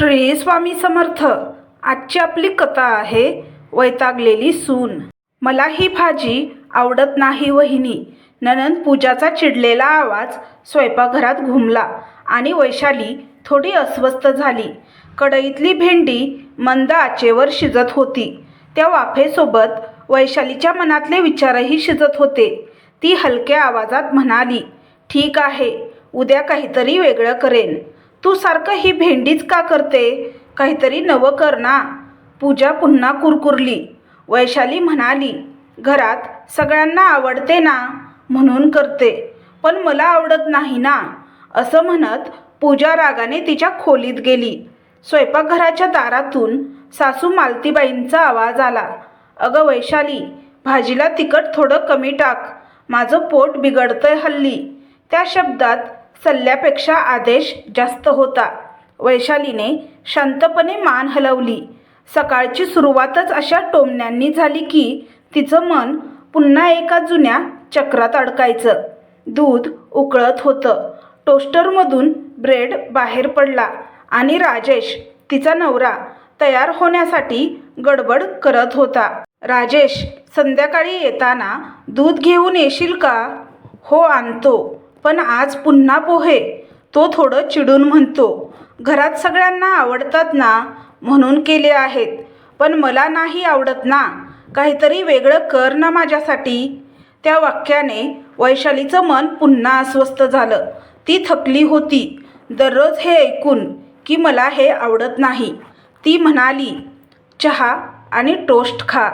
श्री स्वामी समर्थ. आजची आपली कथा आहे वैतागलेली सून. मला ही भाजी आवडत नाही वहिनी. ननंद पूजाचा चिडलेला आवाज स्वयंपाकघरात घुमला आणि वैशाली थोडी अस्वस्थ झाली. कढईतली भेंडी मंद आचेवर शिजत होती. त्या वाफेसोबत वैशालीच्या मनातले विचारही शिजत होते. ती हलक्या आवाजात म्हणाली ठीक आहे उद्या काहीतरी वेगळं करेन. तू सारखं ही भेंडीच का करते? काहीतरी नवं कर ना. पूजा पुन्हा कुरकुरली. वैशाली म्हणाली घरात सगळ्यांना आवडते ना म्हणून करते. पण मला आवडत नाही ना. असं म्हणत पूजा रागाने तिच्या खोलीत गेली. स्वयंपाकघराच्या दारातून सासू मालतीबाईंचा आवाज आला. अगं वैशाली भाजीला तिखट थोडं कमी टाक. माझं पोट बिघडतंय हल्ली. त्या शब्दात सल्ल्यापेक्षा आदेश जास्त होता. वैशालीने शांतपणे मान हलवली. सकाळची सुरुवातच अशा टोमण्यांनी झाली की तिचं मन पुन्हा एका जुन्या चक्रात अडकायचं. दूध उकळत होतं. टोस्टरमधून ब्रेड बाहेर पडला आणि राजेश तिचा नवरा तयार होण्यासाठी गडबड करत होता. राजेश संध्याकाळी येताना दूध घेऊन येशील का? हो आणतो. पण आज पुन्हा पोहे. तो थोडं चिडून म्हणतो घरात सगळ्यांना आवडतात ना? म्हणून केले आहेत. पण मला नाही आवडत ना? काहीतरी वेगळं कर ना माझ्यासाठी. त्या वाक्याने वैशालीचं मन पुन्हा अस्वस्थ झालं. ती थकली होती. दररोज हे ऐकून की मला हे आवडत नाही. ती म्हणाली चहा आणि टोस्ट खा.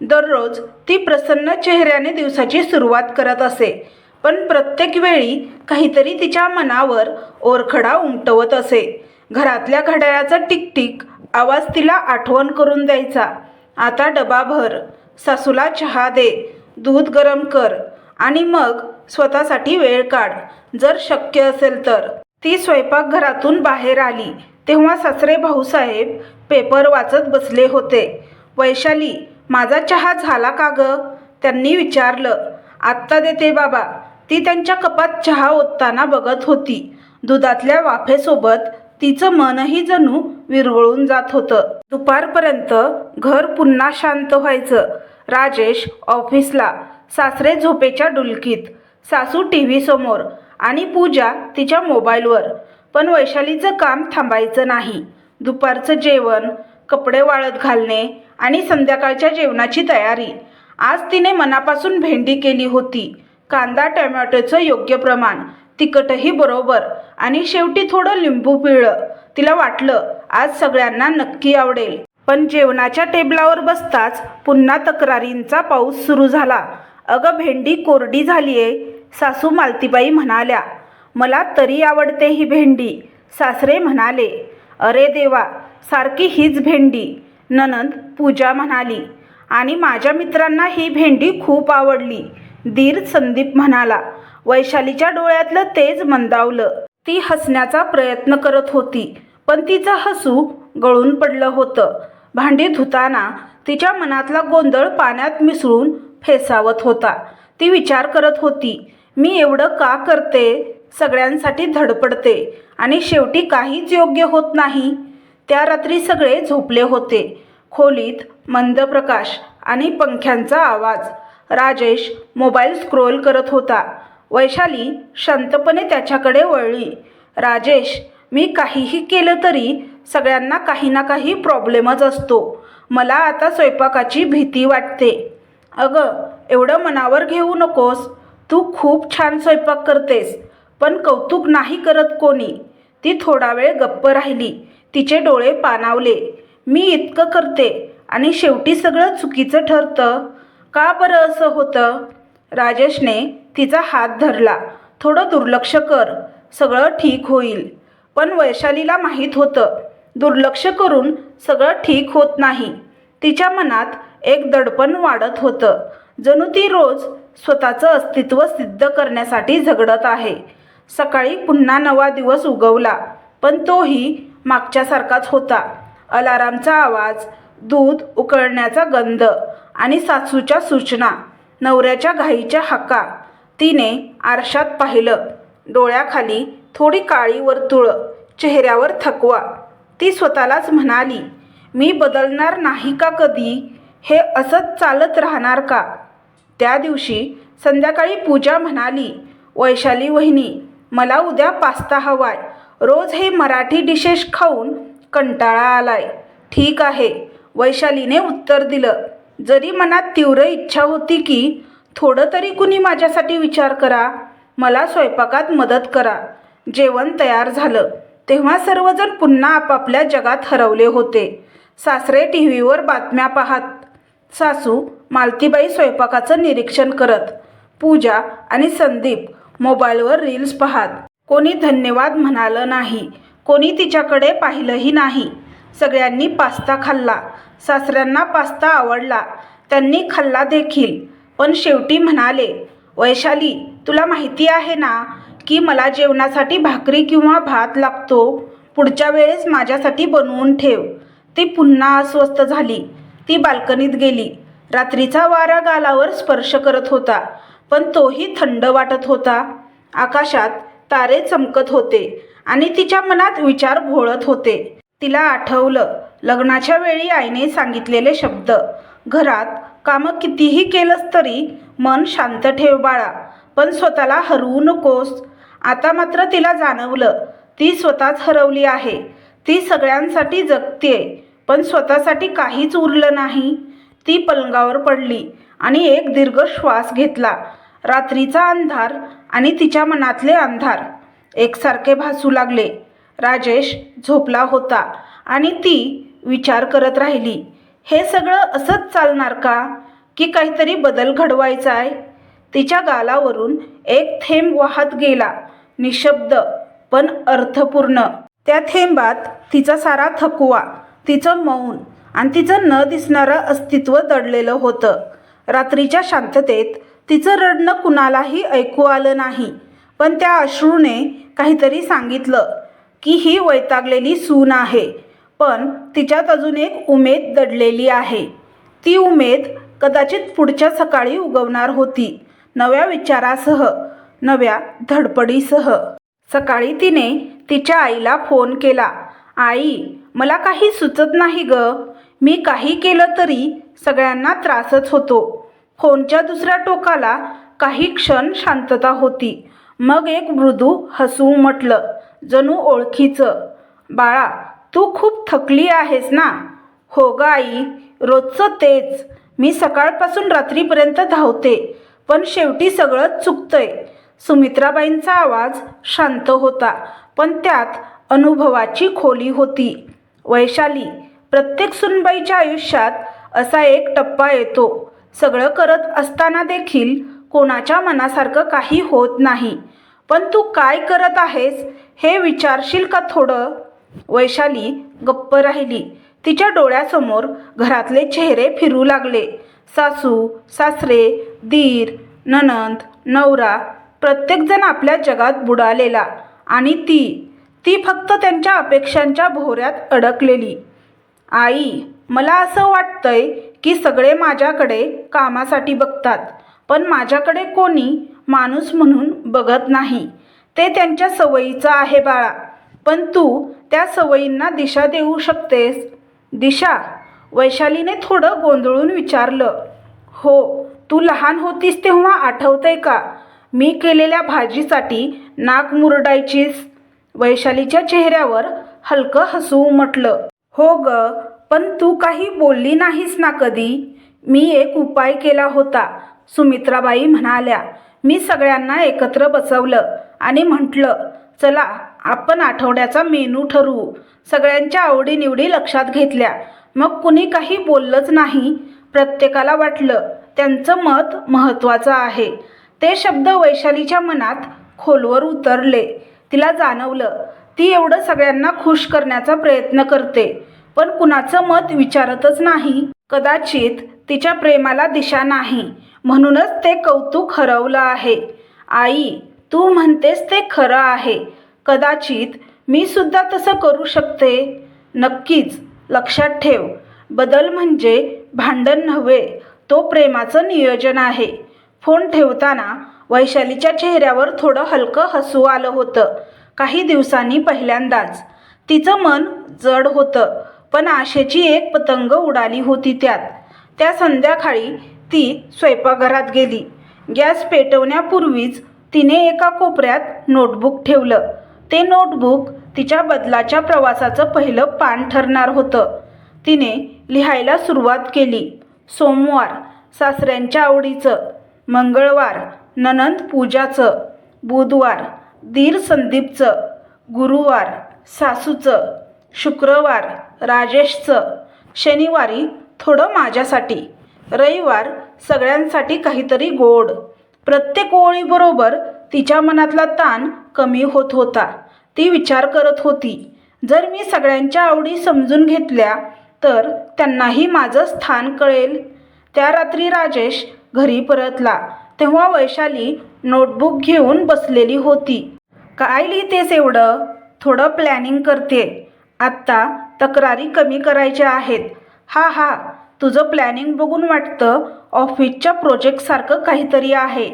दररोज ती प्रसन्न चेहऱ्याने दिवसाची सुरुवात करत असे. पण प्रत्येक वेळी काहीतरी तिच्या मनावर ओरखडा उमटवत असे. घरातल्या घड्याळाचा टिकटिक आवाज तिला आठवण करून द्यायचा. आता डबा भर सासूला चहा दे दूध गरम कर आणि मग स्वतःसाठी वेळ काढ. जर शक्य असेल तर. ती स्वयंपाकघरातून बाहेर आली तेव्हा सासरे भाऊसाहेब पेपर वाचत बसले होते. वैशाली माझा चहा झाला का ग? त्यांनी विचारलं. आत्ता देते बाबा. ती त्यांच्या कपात चहा ओतताना बघत होती. दुधातल्या वाफेसोबत तिचं मनही जणू विरघळून जात होतं. दुपारपर्यंत घर पुन्हा शांत व्हायचं. राजेश ऑफिसला सासरे झोपेच्या डुलकीत सासू टी व्ही समोर आणि पूजा तिच्या मोबाईलवर. पण वैशालीचं काम थांबायचं नाही. दुपारचं जेवण कपडे वाळत घालणे आणि संध्याकाळच्या जेवणाची तयारी. आज तिने मनापासून भेंडी केली होती. कांदा टमॅटोचं योग्य प्रमाण. तिखटही बरोबर. आणि शेवटी थोडं लिंबू पिळलं. तिला वाटलं आज सगळ्यांना नक्की आवडेल. पण जेवणाच्या टेबलावर बसताच पुन्हा तक्रारींचा पाऊस सुरू झाला. अगं भेंडी कोरडी झालीये सासू मालतीबाई म्हणाल्या. मला तरी आवडते ही भेंडी सासरे म्हणाले. अरे देवा सारखी हीच भेंडी ननंद पूजा म्हणाली. आणि माझ्या मित्रांना ही भेंडी खूप आवडली. दीर संदीप म्हणाला. वैशालीच्या डोळ्यातलं तेज मंदावलं. ती हसण्याचा प्रयत्न करत होती पण तिचं हसू गळून पडलं होतं. भांडी धुताना तिच्या मनातला गोंधळ पाण्यात मिसळून फेसावत होता. ती विचार करत होती मी एवढं का करते? सगळ्यांसाठी धडपडते आणि शेवटी काहीच योग्य होत नाही. त्या रात्री सगळे झोपले होते. खोलीत मंद प्रकाश आणि पंख्यांचा आवाज. राजेश मोबाईल स्क्रोल करत होता. वैशाली शांतपणे त्याच्याकडे वळली. राजेश मी काहीही केलं तरी सगळ्यांना काही ना काही प्रॉब्लेमच असतो. मला आता स्वयंपाकाची भीती वाटते. अगं एवढं मनावर घेऊ नकोस. तू खूप छान स्वयंपाक करतेस पण कौतुक नाही करत कोणी. ती थोडा वेळ गप्प राहिली. तिचे डोळे पाणावले. मी इतकं करते आणि शेवटी सगळं चुकीचं ठरतं. का बरं असं होतं? राजेशने तिचा हात धरला. थोडं दुर्लक्ष कर. सगळं ठीक होईल. पण वैशालीला माहीत होतं. दुर्लक्ष करून सगळं ठीक होत नाही. तिच्या मनात एक दडपण वाढत होतं. जणू ती रोज स्वतःचं अस्तित्व सिद्ध करण्यासाठी झगडत आहे. सकाळी पुन्हा नवा दिवस उगवला पण तोही मागच्यासारखाच होता. अलारामचा आवाज दूध उकळण्याचा गंध आणि सासूच्या सूचना नवऱ्याच्या घाईच्या हाका तिने आरशात पाहिलं. डोळ्याखाली थोडी काळी वर्तुळं चेहऱ्यावर थकवा. ती स्वतःलाच म्हणाली मी बदलणार नाही का कधी? हे असंच चालत राहणार का? त्या दिवशी संध्याकाळी पूजा म्हणाली वैशाली वहिनी मला उद्या पास्ता हवाय. रोज हे मराठी डिशेश खाऊन कंटाळा आलाय. ठीक आहे. वैशालीने उत्तर दिलं जरी मनात तीव्र इच्छा होती की थोडं तरी कुणी माझ्यासाठी विचार करा मला स्वयंपाकात मदत करा जेवण तयार झालं. तेव्हा सर्वजण पुन्हा आपापल्या जगात हरवले होते. सासरे टी व्हीवर बातम्या पाहत सासू मालतीबाई स्वयंपाकाचं निरीक्षण करत पूजा आणि संदीप मोबाईलवर रील्स पाहत. कोणी धन्यवाद म्हणालं नाही कोणी तिच्याकडे पाहिलंही नाही. सगळ्यांनी पास्ता खाल्ला. सासऱ्यांना पास्ता आवडला. त्यांनी खाल्ला देखील. पण शेवटी म्हणाले वैशाली तुला माहिती आहे ना की मला जेवणासाठी भाकरी किंवा भात लागतो? पुढच्या वेळेस माझ्यासाठी बनवून ठेव. ती पुन्हा अस्वस्थ झाली. ती बाल्कनीत गेली. रात्रीचा वारा गालावर स्पर्श करत होता पण तोही थंड वाटत होता. आकाशात तारे चमकत होते आणि तिच्या मनात विचार घोळत होते. तिला आठवलं. लग्नाच्या वेळी आईने सांगितलेले शब्द. घरात कामं कितीही केलंस तरी मन शांत ठेव बाळा. पण स्वतःला हरवू नकोस. आता मात्र तिला जाणवलं. ती स्वतःच हरवली आहे. ती सगळ्यांसाठी जगते. पण स्वतःसाठी काहीच उरलं नाही. ती पलंगावर पडली आणि एक दीर्घ श्वास घेतला. रात्रीचा अंधार आणि तिच्या मनातले अंधार. एकसारखे भासू लागले. राजेश झोपला होता आणि ती विचार करत राहिली हे सगळं असंच चालणार का? की काहीतरी बदल घडवायचा आहे तिच्या गालावरून एक थेंब वाहत गेला निशब्द पण अर्थपूर्ण. त्या थेंबात तिचा सारा थकवा तिचं मौन आणि तिचं न दिसणारं अस्तित्व दडलेलं होतं. रात्रीच्या शांततेत तिचं रडणं कुणालाही ऐकू आलं नाही पण त्या अश्रूने काहीतरी सांगितलं. की ही वैतागलेली सून आहे. पण तिच्यात अजून एक उमेद दडलेली आहे. ती उमेद कदाचित पुढच्या सकाळी उगवणार होती. नव्या विचारासह नव्या धडपडीसह. सकाळी तिने तिच्या आईला फोन केला. आई मला काही सुचत नाही ग. मी काही केलं तरी सगळ्यांना त्रासच होतो. फोनच्या दुसऱ्या टोकाला काही क्षण शांतता होती. मग एक मृदू हसू म्हटलं. जणू ओळखीचं. बाळा तू खूप थकली आहेस ना? हो ग आई रोजचं तेच. मी सकाळपासून रात्रीपर्यंत धावते पण शेवटी सगळंच चुकतंय. सुमित्राबाईंचा आवाज शांत होता पण त्यात अनुभवाची खोली होती. वैशाली प्रत्येक सुनबाईच्या आयुष्यात असा एक टप्पा येतो. सगळं करत असताना देखील कोणाच्या मनासारखं काही होत नाही. पण तू काय करत आहेस हे विचारशील का थोडं? वैशाली गप्प राहिली. तिच्या डोळ्यासमोर घरातले चेहरे फिरू लागले. सासू सासरे दीर ननंद नवरा प्रत्येकजण आपल्या जगात बुडालेला आणि ती ती फक्त त्यांच्या अपेक्षांच्या भोवऱ्यात अडकलेली. आई मला असं वाटतंय की सगळे माझ्याकडे कामासाठी बघतात पण माझ्याकडे कोणी माणूस म्हणून बघत नाही. ते त्यांच्या सवयीचं आहे बाळा. पण तू त्या सवयींना दिशा देऊ शकतेस? दिशा वैशालीने थोडं गोंधळून विचारलं. हो तू लहान होतीस तेव्हा आठवतंय का? मी केलेल्या भाजीसाठी नाक मुरडायचीस. वैशालीच्या चेहऱ्यावर हलकं हसू उमटलं हो ग पण तू काही बोलली नाहीस ना कधी? मी एक उपाय केला होता सुमित्राबाई म्हणाल्या. मी सगळ्यांना एकत्र बसवलं आणि म्हटलं चला आपण आठवड्याचा मेनू ठरवू. सगळ्यांच्या आवडीनिवडी लक्षात घेतल्या. मग कुणी काही बोललंच नाही. प्रत्येकाला वाटलं त्यांचं मत महत्त्वाचं आहे. ते शब्द वैशालीच्या मनात खोलवर उतरले. तिला जाणवलं ती एवढं सगळ्यांना खुश करण्याचा प्रयत्न करते पण कुणाचं मत विचारतच नाही. कदाचित तिच्या प्रेमाला दिशा नाही. म्हणूनच ते कौतुक हरवलं आहे. आई तू म्हणतेस ते खरं आहे. कदाचित मी सुद्धा तसं करू शकते. नक्कीच लक्षात ठेव. बदल म्हणजे भांडण नव्हे तो प्रेमाचं नियोजन आहे. फोन ठेवताना वैशालीच्या चेहऱ्यावर थोडं हलकं हसू आलं होतं. काही दिवसांनी पहिल्यांदाच. तिचं मन जड होतं पण आशेची एक पतंग उडाली होती त्यात. त्या संध्याकाळी ती स्वयंपाकघरात गेली. गॅस पेटवण्यापूर्वीच तिने एका कोपऱ्यात नोटबुक ठेवलं. ते नोटबुक तिच्या बदलाच्या प्रवासाचं पहिलं पान ठरणार होतं. तिने लिहायला सुरुवात केली. सोमवार सासऱ्यांच्या आवडीचं. मंगळवार ननंद पूजाचं. बुधवार दीर संदीपचं. गुरुवार सासूचं. शुक्रवार राजेशचं. शनिवारी थोडं माझ्यासाठी. रविवार सगळ्यांसाठी काहीतरी गोड. प्रत्येक ओळीबरोबर तिच्या मनातला ताण कमी होत होता. ती विचार करत होती जर मी सगळ्यांच्या आवडी समजून घेतल्या तर त्यांनाही माझं स्थान कळेल. त्या रात्री राजेश घरी परतला. तेव्हा वैशाली नोटबुक घेऊन बसलेली होती. काय लिहितेस एवढं? थोडं प्लॅनिंग करते. आत्ता तक्रारी कमी करायच्या आहेत. हा हा. तुझं प्लॅनिंग बघून वाटतं ऑफिसच्या प्रोजेक्टसारखं काहीतरी आहे.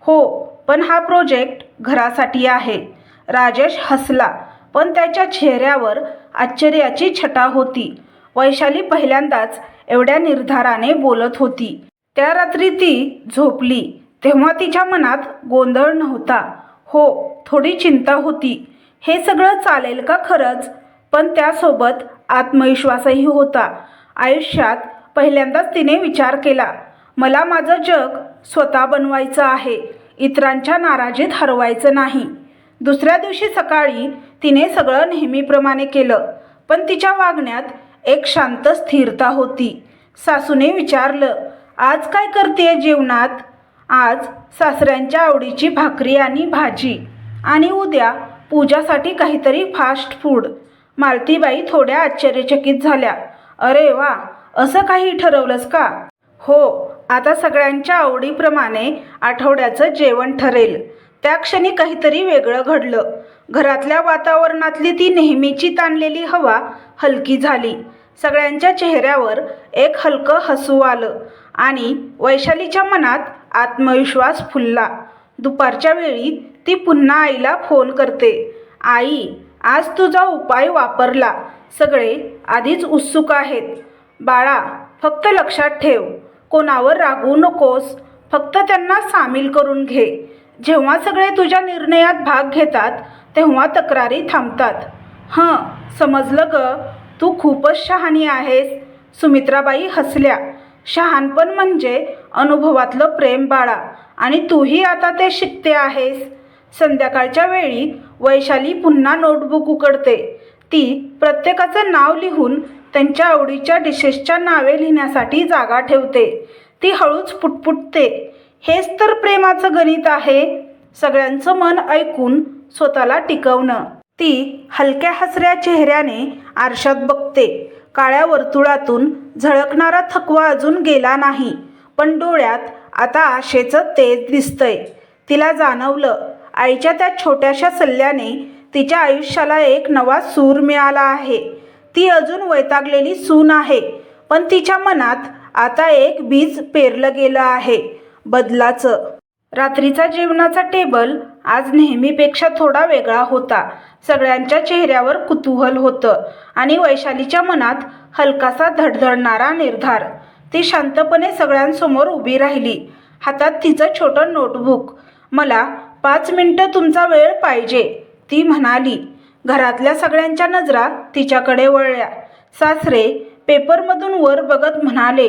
हो पण हा प्रोजेक्ट घरासाठी आहे. राजेश हसला पण त्याच्या चेहऱ्यावर आश्चर्याची छटा होती. वैशाली पहिल्यांदाच एवढ्या निर्धाराने बोलत होती. त्या रात्री ती झोपली तेव्हा तिच्या मनात गोंधळ नव्हता. हो थोडी चिंता होती. हे सगळं चालेल का खरंच? पण त्यासोबत आत्मविश्वासही होता. आयुष्यात पहिल्यांदाच तिने विचार केला मला माझं जग स्वतः बनवायचं आहे इतरांच्या नाराजीत हरवायचं नाही. दुसऱ्या दिवशी सकाळी तिने सगळं नेहमीप्रमाणे केलं पण तिच्या वागण्यात एक शांत स्थिरता होती. सासूने विचारलं आज काय करते जेवणात? आज सासऱ्यांच्या आवडीची भाकरी आणि भाजी आणि उद्या पूजासाठी काहीतरी फास्ट फूड मालतीबाई थोड्या आश्चर्यचकित झाल्या अरे वा असं काही ठरवलंस का? हो आता सगळ्यांच्या आवडीप्रमाणे आठवड्याचं जेवण ठरेल. त्या क्षणी काहीतरी वेगळं घडलं. घरातल्या वातावरणातली ती नेहमीची ताणलेली हवा हलकी झाली. सगळ्यांच्या चेहऱ्यावर एक हलकं हसू आलं आणि वैशालीच्या मनात आत्मविश्वास फुलला. दुपारच्या वेळी ती पुन्हा आईला फोन करते. आई आज तुझा उपाय वापरला. सगळे आधीच उत्सुक आहेत. बाळा फक्त लक्षात ठेव. कोणावर रागवू नकोस. फक्त त्यांना सामील करून घे. जेव्हा सगळे तुझ्या निर्णयात भाग घेतात तेव्हा तक्रारी थांबतात. हं समजलं ग? तू खूपच शहाणी आहेस. सुमित्राबाई हसल्या. शहाणपण म्हणजे अनुभवातलं प्रेम बाळा. आणि तूही आता ते शिकते आहेस. संध्याकाळच्या वेळी वैशाली पुन्हा नोटबुक उघडते ती प्रत्येकाचं नाव लिहून त्यांच्या आवडीच्या डिशेसच्या नावे लिहिण्यासाठी जागा ठेवते. ती हळूच पुटपुटते. हेच तर प्रेमाचं गणित आहे. सगळ्यांचं मन ऐकून स्वतःला टिकवणं. ती हलक्या हसऱ्या चेहऱ्याने आरशात बघते. काळ्या वर्तुळातून झळकणारा थकवा अजून गेला नाही. पण डोळ्यात आता आशेचं तेज दिसतंय. तिला जाणवलं. आईच्या त्या छोट्याशा सल्ल्याने तिच्या आयुष्याला एक नवा सूर मिळाला आहे. ती अजून वैतागलेली सून आहे. पण तिच्या मनात आता एक बीज पेरलं गेलं आहे. बदलाचं. रात्रीचा जेवणाचा टेबल आज नेहमीपेक्षा थोडा वेगळा होता. सगळ्यांच्या चेहऱ्यावर कुतूहल होतं आणि वैशालीच्या मनात हलकासा धडधडणारा निर्धार. ती शांतपणे सगळ्यांसमोर उभी राहिली. हातात तिचं छोटं नोटबुक. मला पाच मिनटं तुमचा वेळ पाहिजे ती म्हणाली. घरातल्या सगळ्यांच्या नजरा तिच्याकडे वळल्या. सासरे पेपरमधून वर बघत म्हणाले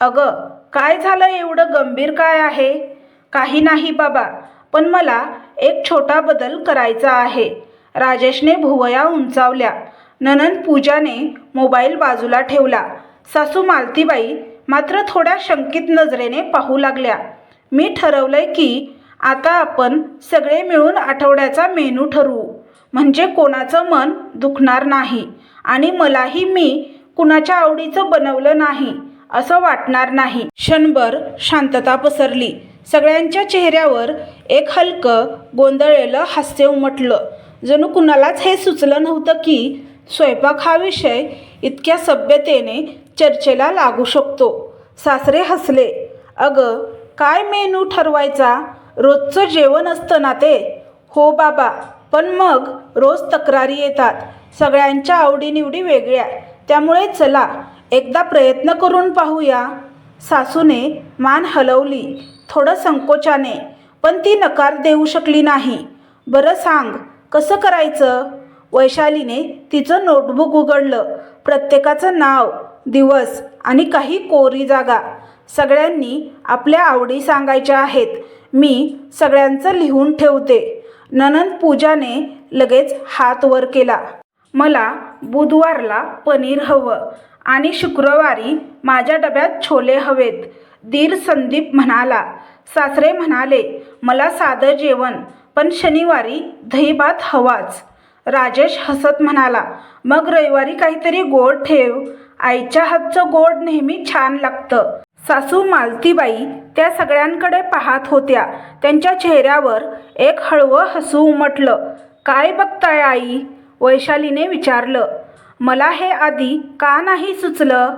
अगं काय झालं एवढं गंभीर काय आहे? काही नाही बाबा पण मला एक छोटा बदल करायचा आहे. राजेशने भुवया उंचावल्या. ननंद पूजाने मोबाईल बाजूला ठेवला. सासू मालतीबाई मात्र थोड्या शंकित नजरेने पाहू लागल्या. मी ठरवलंय की आता आपण सगळे मिळून आठवड्याचा मेनू ठरवू. म्हणजे कोणाचं मन दुखणार नाही आणि मलाही मी कुणाच्या आवडीचं बनवलं नाही असं वाटणार नाही. क्षणभर शांतता पसरली. सगळ्यांच्या चेहऱ्यावर एक हलकं गोंधळलेलं हास्य उमटलं. जणू कुणालाच हे सुचलं नव्हतं की स्वयंपाक हा विषय इतक्या सभ्यतेने चर्चेला लागू शकतो. सासरे हसले. अगं काय मेनू ठरवायचा? रोजचं जेवण असतं ना ते? हो बाबा. पण मग रोज तक्रारी येतात. सगळ्यांच्या आवडीनिवडी वेगळ्या. त्यामुळे चला एकदा प्रयत्न करून पाहूया. सासूने मान हलवली थोडं संकोचाने पण ती नकार देऊ शकली नाही. बरं सांग कसं करायचं? वैशालीने तिचं नोटबुक उघडलं. प्रत्येकाचं नाव दिवस आणि काही कोरी जागा. सगळ्यांनी आपल्या आवडी सांगायच्या आहेत. मी सगळ्यांचं लिहून ठेवते. ननंद पूजाने लगेच हात वर केला. मला बुधवारला पनीर हवं आणि शुक्रवारी माझ्या डब्यात छोले हवेत दीर संदीप म्हणाला. सासरे म्हणाले मला साधं जेवण पण शनिवारी दहीभात हवाच. राजेश हसत म्हणाला मग रविवारी काहीतरी गोड ठेव. आईच्या हातचं गोड नेहमी छान लागतं. सासू मालतीबाई त्या सगळ्यांकडे पाहत होत्या. त्यांच्या चेहऱ्यावर एक हळवं हसू उमटलं. काय बघताय आई? वैशालीने विचारलं. मला हे आधी का नाही सुचलं?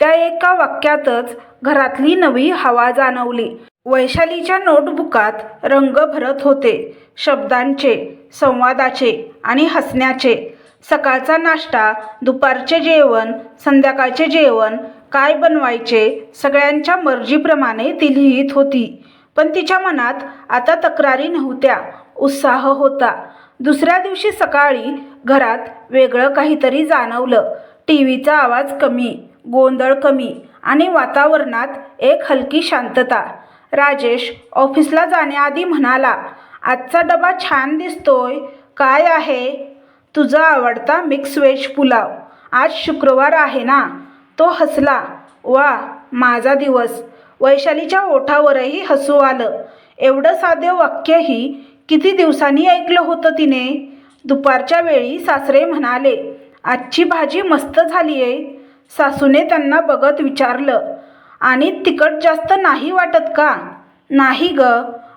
त्या एका वाक्यातच घरातली नवी हवा जाणवली. वैशालीच्या नोटबुकात रंग भरत होते. शब्दांचे संवादाचे आणि हसण्याचे. सकाळचा नाश्ता दुपारचे जेवण संध्याकाळचे जेवण काय बनवायचे सगळ्यांच्या मर्जीप्रमाणे ती लिहित होती. पण तिच्या मनात आता तक्रारी नव्हत्या. उत्साह होता. दुसऱ्या दिवशी सकाळी घरात वेगळं काहीतरी जाणवलं. टी व्हीचा आवाज कमी गोंधळ कमी आणि वातावरणात एक हलकी शांतता. राजेश ऑफिसला जाण्याआधी म्हणाला आजचा डबा छान दिसतोय. काय आहे? तुझा आवडता मिक्स व्हेज पुलाव. आज शुक्रवार आहे ना? तो हसला. वा माझा दिवस. वैशालीच्या ओठावरही हसू आलं. एवढं साधे वाक्यही किती दिवसांनी ऐकलं होतं तिने? दुपारच्या वेळी सासरे म्हणाले आजची भाजी मस्त झाली आहे सासूने त्यांना बघत विचारलं आणि तिखट जास्त नाही वाटत का? नाही ग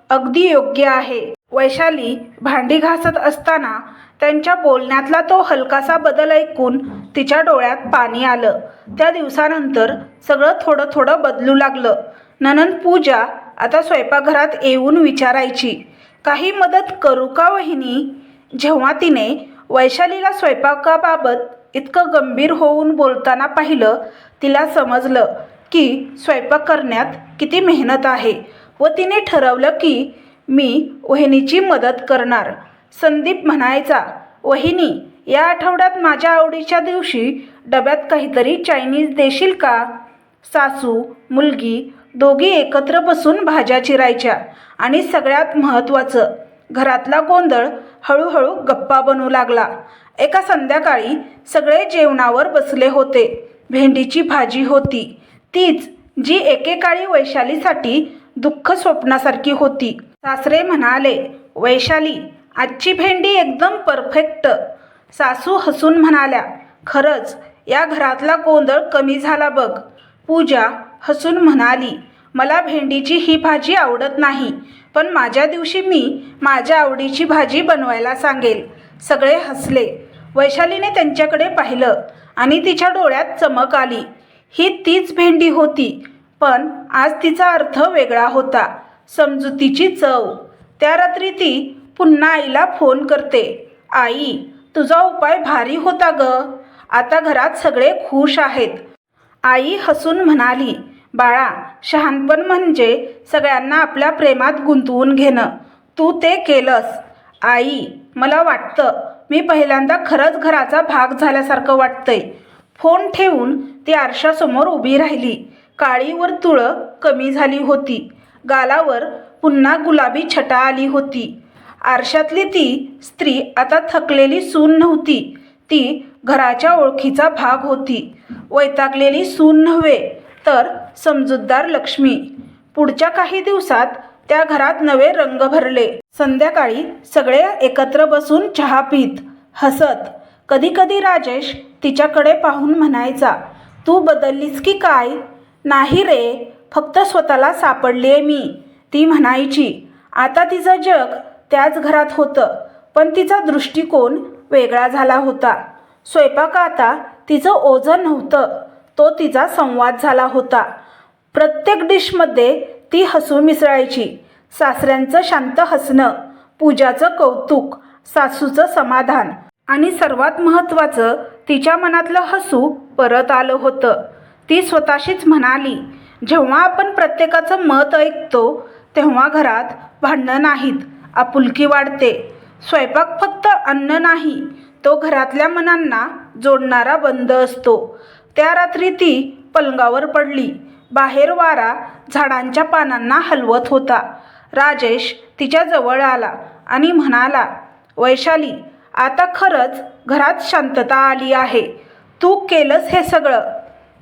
अगदी योग्य आहे. वैशाली भांडी घासत असताना त्यांच्या बोलण्यातला तो हलकासा बदल ऐकून तिच्या डोळ्यात पाणी आलं. त्या दिवसानंतर सगळं थोडं थोडं बदलू लागलं. ननंद पूजा आता स्वयंपाकघरात येऊन विचारायची काही मदत करू का वहिनी? जेव्हा तिने वैशालीला स्वयंपाकाबाबत इतकं गंभीर होऊन बोलताना पाहिलं तिला समजलं की स्वयंपाक करण्यात किती मेहनत आहे व तिने ठरवलं की मी वहिनीची मदत करणार. संदीप म्हणायचा वहिनी या आठवड्यात माझ्या आवडीच्या दिवशी डब्यात काहीतरी चायनीज देशील का? सासू मुलगी दोघी एकत्र बसून भाज्या चिरायच्या आणि सगळ्यात महत्त्वाचं घरातला गोंधळ हळूहळू गप्पा बनू लागला. एका संध्याकाळी सगळे जेवणावर बसले होते. भेंडीची भाजी होती. तीच जी एकेकाळी वैशालीसाठी दुःख स्वप्नासारखी होती. सासरे म्हणाले वैशाली आजची भेंडी एकदम परफेक्ट. सासू हसून म्हणाल्या खरंच या घरातला गोंधळ कमी झाला बघ. पूजा हसून म्हणाली मला भेंडीची ही भाजी आवडत नाही पण माझ्या दिवशी मी माझ्या आवडीची भाजी बनवायला सांगेल. सगळे हसले. वैशालीने त्यांच्याकडे पाहिलं आणि तिच्या डोळ्यात चमक आली. ही तीच भेंडी होती पण आज तिचा अर्थ वेगळा होता. समजुतीची चव. त्या रात्री ती पुन्हा आईला फोन करते. आई तुझा उपाय भारी होता ग. आता घरात सगळे खुश आहेत. आई हसून म्हणाली बाळा शहाणपण म्हणजे सगळ्यांना आपल्या प्रेमात गुंतवून घेणं. तू ते केलंस. आई मला वाटतं मी पहिल्यांदा खरंच घराचा भाग झाल्यासारखं वाटतंय. फोन ठेवून ती आरशासमोर उभी राहिली. काळीवर तुळं कमी झाली होती. गालावर पुन्हा गुलाबी छटा आली होती. आरशातली ती स्त्री आता थकलेली सून नव्हती. ती घराच्या ओळखीचा भाग होती. वैतागलेली सून नव्हे तर समजूतदार लक्ष्मी. पुढच्या काही दिवसात त्या घरात नवे रंग भरले. संध्याकाळी सगळे एकत्र बसून चहा पीत हसत. कधीकधी राजेश तिच्याकडे पाहून म्हणायचा तू बदललीस की काय? नाही रे फक्त स्वतःला सापडली आहे मी. ती म्हणायची आता तिचं जग त्याच घरात होतं. पण तिचा दृष्टिकोन वेगळा झाला होता. स्वयंपाक आता तिचं ओझं नव्हतं. तो तिचा संवाद झाला होता. प्रत्येक डिशमध्ये ती हसू मिसळायची. सासऱ्यांचं शांत हसणं पूजाचं कौतुक सासूचं समाधान आणि सर्वात महत्त्वाचं तिच्या मनातलं हसू परत आलं होतं. ती स्वतःशीच म्हणाली जेव्हा आपण प्रत्येकाचं मत ऐकतो तेव्हा घरात भांडणं नाहीत. आपुलकी वाढते. स्वयंपाक फक्त अन्न नाही तो घरातल्या मनांना जोडणारा बंद असतो. त्या रात्री ती पलंगावर पडली. बाहेर वारा झाडांच्या पानांना हलवत होता. राजेश तिच्या जवळ आला आणि म्हणाला वैशाली आता खरंच घरात शांतता आली आहे. तू केलंस हे सगळं.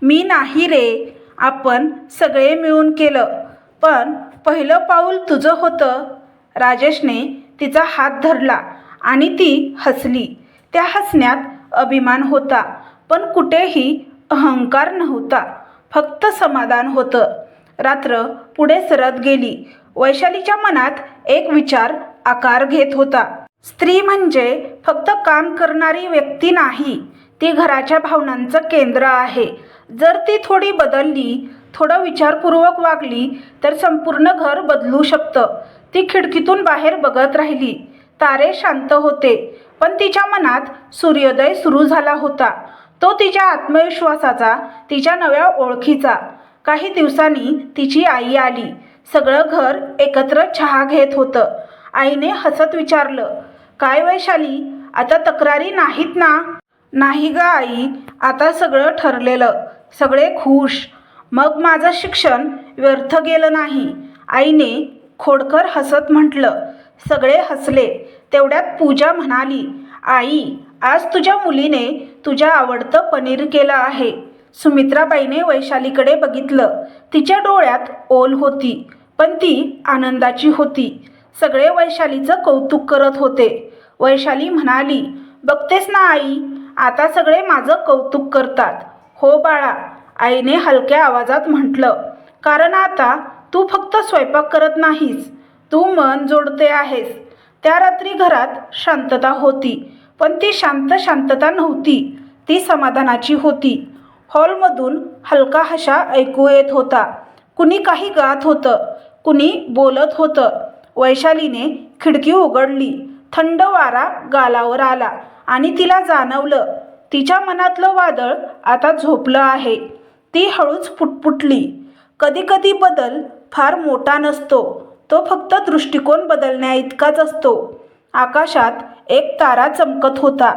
मी नाही रे आपण सगळे मिळून केलं. पण पहिलं पाऊल तुझं होतं. राजेशने तिचा हात धरला आणि ती हसली. त्या हसण्यात अभिमान होता पण कुठेही अहंकार नव्हता. फक्त समाधान होतं. रात्र पुढे सरत गेली. वैशालीच्या मनात एक विचार आकार घेत होता. स्त्री म्हणजे फक्त काम करणारी व्यक्ती नाही ती घराच्या भावनांचं केंद्र आहे. जर ती थोडी बदलली थोडं विचारपूर्वक वागली तर संपूर्ण घर बदलू शकतं. ती खिडकीतून बाहेर बघत राहिली. तारे शांत होते पण तिच्या मनात सूर्योदय सुरू झाला होता. तो तिच्या आत्मविश्वासाचा तिच्या नव्या ओळखीचा. काही दिवसांनी तिची आई आली. सगळं घर एकत्र चहा घेत होतं. आईने हसत विचारलं काय वैशाली आता तक्रारी नाहीत ना? नाही ग आई आता सगळं ठरलेलं. सगळे खुश. मग माझं शिक्षण व्यर्थ गेलं नाही. आईने खोडकर हसत म्हटलं सगळे हसले. तेवढ्यात पूजा म्हणाली आई आज तुझ्या मुलीने तुझ्या आवडतं पनीर केलं आहे. सुमित्राबाईने वैशालीकडे बघितलं. तिच्या डोळ्यात ओल होती पण ती आनंदाची होती. सगळे वैशालीचं कौतुक करत होते. वैशाली म्हणाली बघतेस ना आई आता सगळे माझं कौतुक करतात. हो बाळा आईने हलक्या आवाजात म्हटलं कारण आता तू फक्त स्वयंपाक करत नाहीस. तू मन जोडते आहेस. त्या रात्री घरात शांतता होती पण ती शांत शांतता नव्हती. ती समाधानाची होती. हॉलमधून हलका हशा ऐकू येत होता. कुणी काही गात होतं कुणी बोलत होतं. वैशालीने खिडकी उघडली. थंड वारा गालावर आला आणि तिला जाणवलं तिच्या मनातलं वादळ आता झोपलं आहे. ती हळूच फुटफुटली. कधीकधी बदल फार मोठा नसतो. तो फक्त दृष्टिकोन बदलण्या इतकाच असतो. आकाशात एक तारा चमकत होता.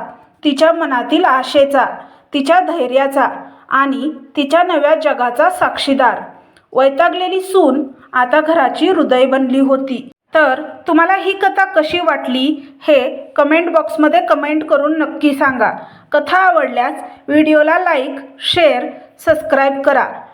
तिच्या मनातील आशेचा तिच्या धैर्याचा आणि तिच्या नव्या जगाचा साक्षीदार. वैतागलेली सून आता घराची हृदय बनली होती. तर तुम्हाला ही कथा कशी वाटली हे कमेंट बॉक्समध्ये कमेंट करून नक्की सांगा. कथा आवडल्यास व्हिडिओला लाईक शेअर सबस्क्राईब करा.